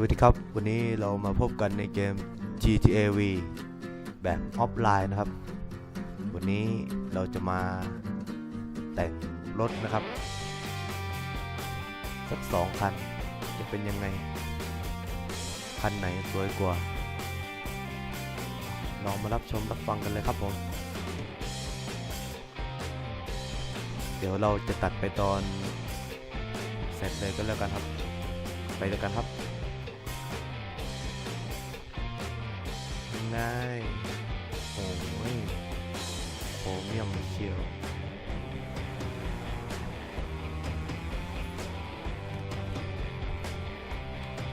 สวัสดีครับ วันนี้เรามาพบกันในเกม GTA V แบบออฟไลน์นะครับ วันนี้เราจะมาแต่งรถนะครับ สักสองคัน จะเป็นยังไง คันไหนสวยกว่า ลองมารับชมรับฟังกันเลยครับผม เดี๋ยวเราจะตัดไปตอนเสร็จเลยก็แล้วกันครับ ไปเลยกันครับ ง่ายโอ้ยโครเมียมเชียว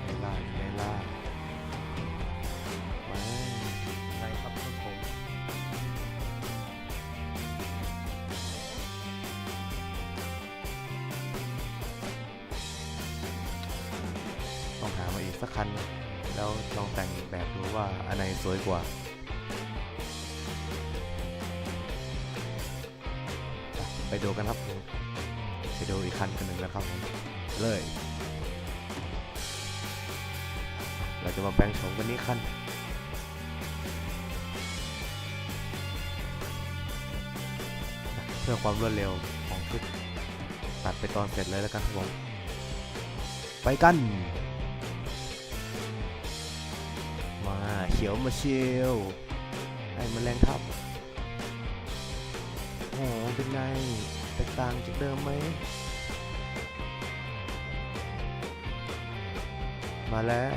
ไม่ล่าไม่ล่าไม่ใช่ครับทุกผมต้องหามาอีกสักคัน แล้วลองแต่งแบบดูว่าอันไหนสวยกว่าไปดูกันครับไปดูอีกคันกันหนึ่งแล้วครับเลยเราจะมาแปลงโฉมกันนี้คันเพื่อความรวดเร็วของชุดตัดไปตอนเสร็จเลยแล้วกันครับผมไปกัน เขียวมาเชียวไอ้แมลงทับโอ้โหเป็นไงแตกต่างจากเดิมไหม มาแล้ว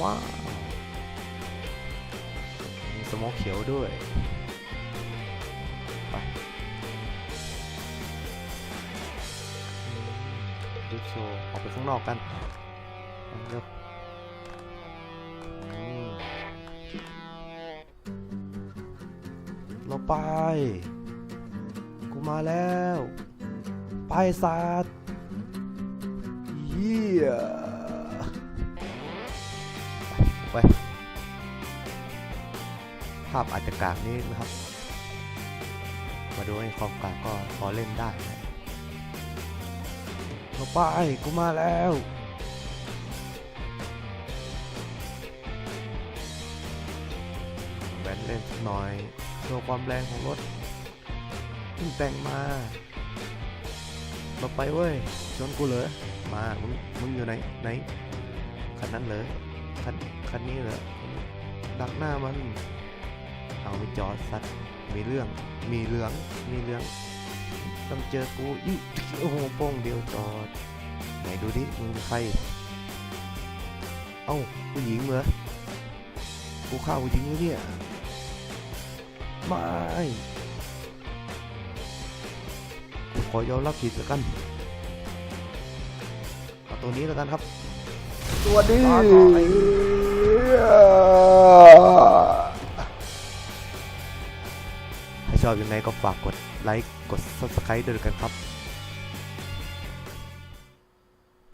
ว้าวมีสโมกเขียวด้วย ไปดูโชว์ออกไปข้างนอกกันเอาเร็ว เราไป กูมาแล้ว ไปสัตว์เยี่ยไปภาพอาจจะกากนิดนะครับ มาดูไอ้ความกากก็พอเล่นได้นะเราไป กูมาแล้วแบนเล่นน่อย โชว์ความแรงของรถเพิ่งแต่งมามาไปเว้ยชนกูเลยมามึงมึงอยู่ไหนไหนคันนั้นเลยคันคันนี้เหรอดักหน้ามันเอาไปจอดสัตว์มีเรื่องมีเหลืองมีเหลืองต้องเจอกูอีกโอ้โหโป้งเดียวจอด ไหนดูดิมึงใคร เอ้าผู้หญิงเหรอกูฆ่าผู้หญิงแล้วเนี่ย ไม่กูขอยอมรับผิดแล้วกันเอาตัวนี้แล้วกันครับสวัสดีถ้าชอบยังไงก็ฝากกดไลค์ กด subscribe ด้วยกันครับ